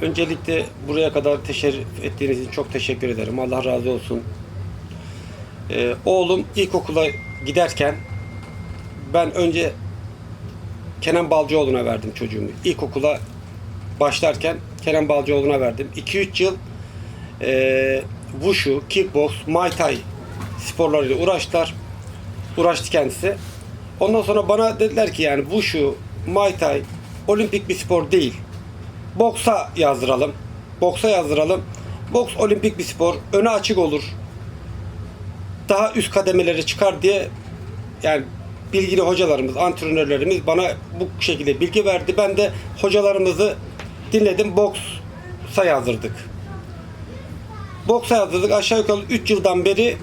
Öncelikle buraya kadar teşerrüf ettiğiniz için çok teşekkür ederim. Allah razı olsun. Ee, oğlum ilkokula giderken ben önce Kenan Balcıoğlu'na verdim çocuğumu. İlkokula başlarken Kenan Balcıoğlu'na verdim. 2-3 yıl e, Wushu, Kickbox, Muay Thai sporlarıyla uğraştılar. Uğraştı kendisi. Ondan sonra bana dediler ki yani Wushu, Muay Thai olimpik bir spor değil. Boksa yazdıralım. Boksa yazdıralım. Boks olimpik bir spor. Öne açık olur. Daha üst kademelere çıkar diye yani bilgili hocalarımız, antrenörlerimiz bana bu şekilde bilgi verdi. Ben de hocalarımızı dinledim. Boksa yazdırdık. Boksa yazdırdık. Aşağı yukarı 3 yıldan beri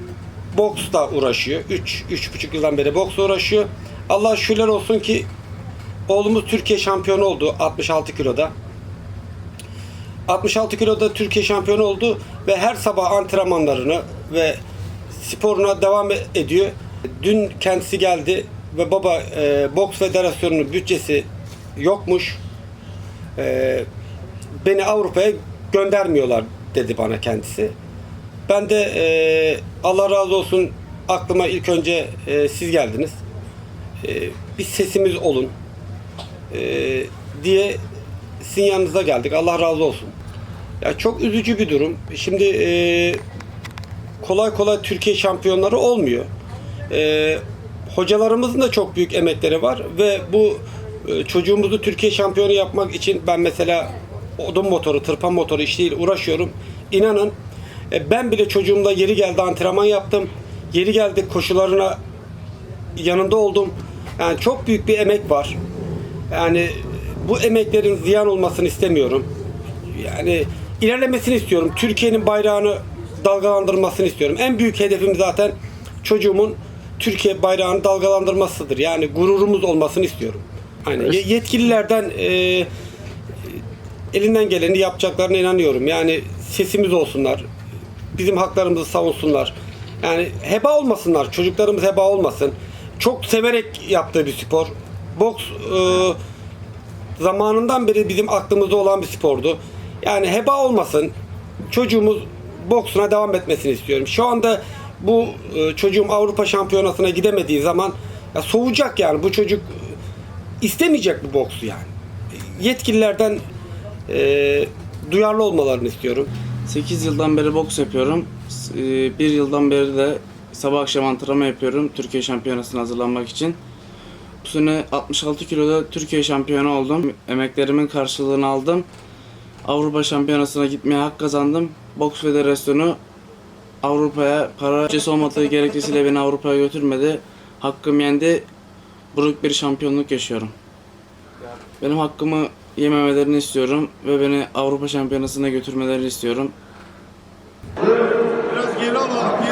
boksla uğraşıyor. 3 3,5 yıldan beri boksla uğraşıyor. Allah şükürler olsun ki oğlumuz Türkiye şampiyonu oldu 66 kiloda. 66 kiloda Türkiye şampiyonu oldu ve her sabah antrenmanlarını ve sporuna devam ediyor. Dün kendisi geldi ve baba e, boks federasyonunun bütçesi yokmuş. E, beni Avrupa'ya göndermiyorlar dedi bana kendisi. Ben de e, Allah razı olsun aklıma ilk önce e, siz geldiniz. E, bir sesimiz olun e, diye sizin yanınıza geldik. Allah razı olsun. Ya çok üzücü bir durum. Şimdi e, kolay kolay Türkiye şampiyonları olmuyor. E, hocalarımızın da çok büyük emekleri var ve bu e, çocuğumuzu Türkiye şampiyonu yapmak için ben mesela odun motoru, tırpan motoru işiyle uğraşıyorum. İnanın e, ben bile çocuğumla yeri geldi antrenman yaptım. Yeri geldi koşularına yanında oldum. Yani çok büyük bir emek var. Yani bu emeklerin ziyan olmasını istemiyorum. Yani ilerlemesini istiyorum. Türkiye'nin bayrağını dalgalandırmasını istiyorum. En büyük hedefim zaten çocuğumun Türkiye bayrağını dalgalandırmasıdır. Yani gururumuz olmasını istiyorum. Ye- Yetkililerden e, elinden geleni yapacaklarına inanıyorum. Yani sesimiz olsunlar. Bizim haklarımızı savunsunlar. Yani heba olmasınlar. Çocuklarımız heba olmasın. Çok severek yaptığı bir spor. Boks e, zamanından beri bizim aklımızda olan bir spordu. Yani heba olmasın. Çocuğumuz boksuna devam etmesini istiyorum. Şu anda bu e, çocuğum Avrupa Şampiyonası'na gidemediği zaman ya soğuyacak yani bu çocuk e, istemeyecek bu boksu yani. Yetkililerden e, duyarlı olmalarını istiyorum. 8 yıldan beri boks yapıyorum. 1 yıldan beri de sabah akşam antrenman yapıyorum Türkiye Şampiyonası'na hazırlanmak için. Bu sene 66 kiloda Türkiye şampiyonu oldum. Emeklerimin karşılığını aldım. Avrupa Şampiyonası'na gitmeye hak kazandım. Boks Federasyonu Avrupa'ya para bütçesi olmadığı gerekçesiyle beni Avrupa'ya götürmedi. Hakkım yendi. Buruk bir şampiyonluk yaşıyorum. Benim hakkımı yememelerini istiyorum ve beni Avrupa Şampiyonası'na götürmelerini istiyorum. Biraz geri alalım.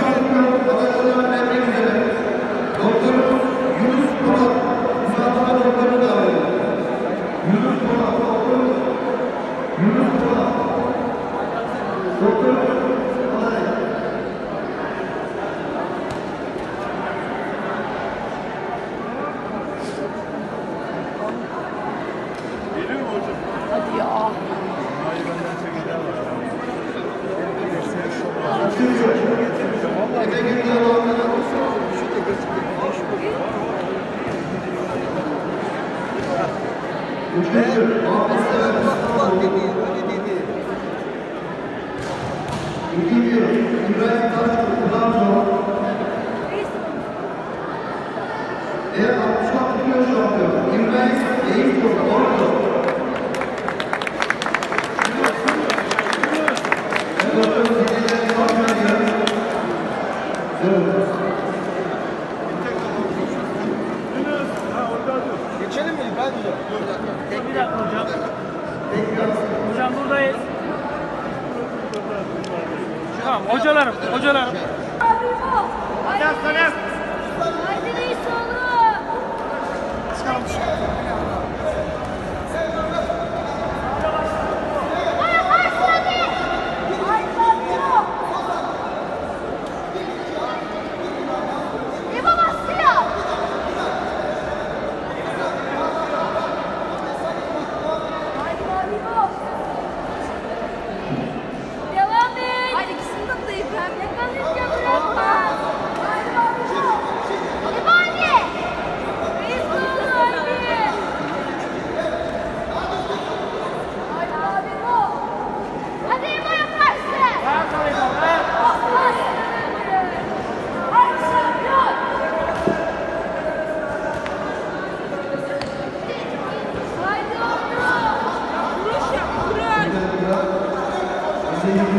Ve mesela Fatullah dedi, öyle dedi. Üçüncü, İbrahim Taşkı, Trabzon. Ve 64 kilo şampiyon. İbrahim Eyüpur, Ordu. Ve 64 Tamam hocalarım, hocalarım. Haydi reis oğlum. Ay,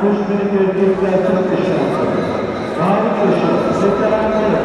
Kuşbirlik erkekler çok yaşandı. Mavi koşu, veteranları,